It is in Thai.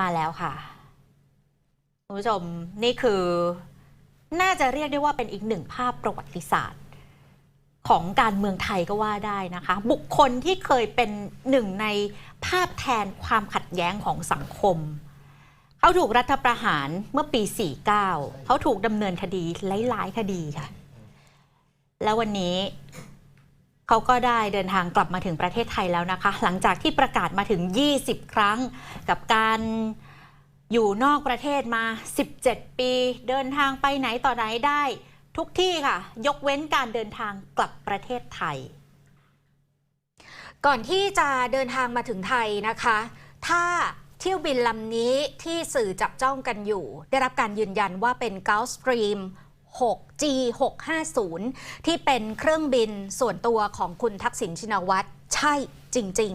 มาแล้วค่ะคุณผู้ชมนี่คือน่าจะเรียกได้ว่าเป็นอีกหนึ่งภาพประวัติศาสตร์ ของการเมืองไทยก็ว่าได้นะคะ บุคคลที่เคยเป็นหนึ่งในภาพแทนความขัดแย้งของสังคม เขาถูกรัฐประหารเมื่อปี 49 เขาถูกดำเนินคดีหลายๆคดีค่ะ แล้ววันนี้ เขาก็ได้เดินทางกลับมาถึงประเทศไทยแล้วนะคะ หลังจากที่ประกาศมาถึง 20 ครั้ง กับการอยู่นอกประเทศมา 17 ปี เดินทางไปไหนต่อไหนได้ ทุกที่ค่ะ ยกเว้นการเดินทางกลับประเทศไทย ก่อนที่จะเดินทางมาถึงไทยนะคะ ถ้าเที่ยวบินลำนี้ที่สื่อจับจ้องกันอยู่ ได้รับการยืนยันว่าเป็น Gulfstream 6G 650ที่เป็นเครื่องบินส่วนตัวของคุณทักษิณชินวัตรใช่จริง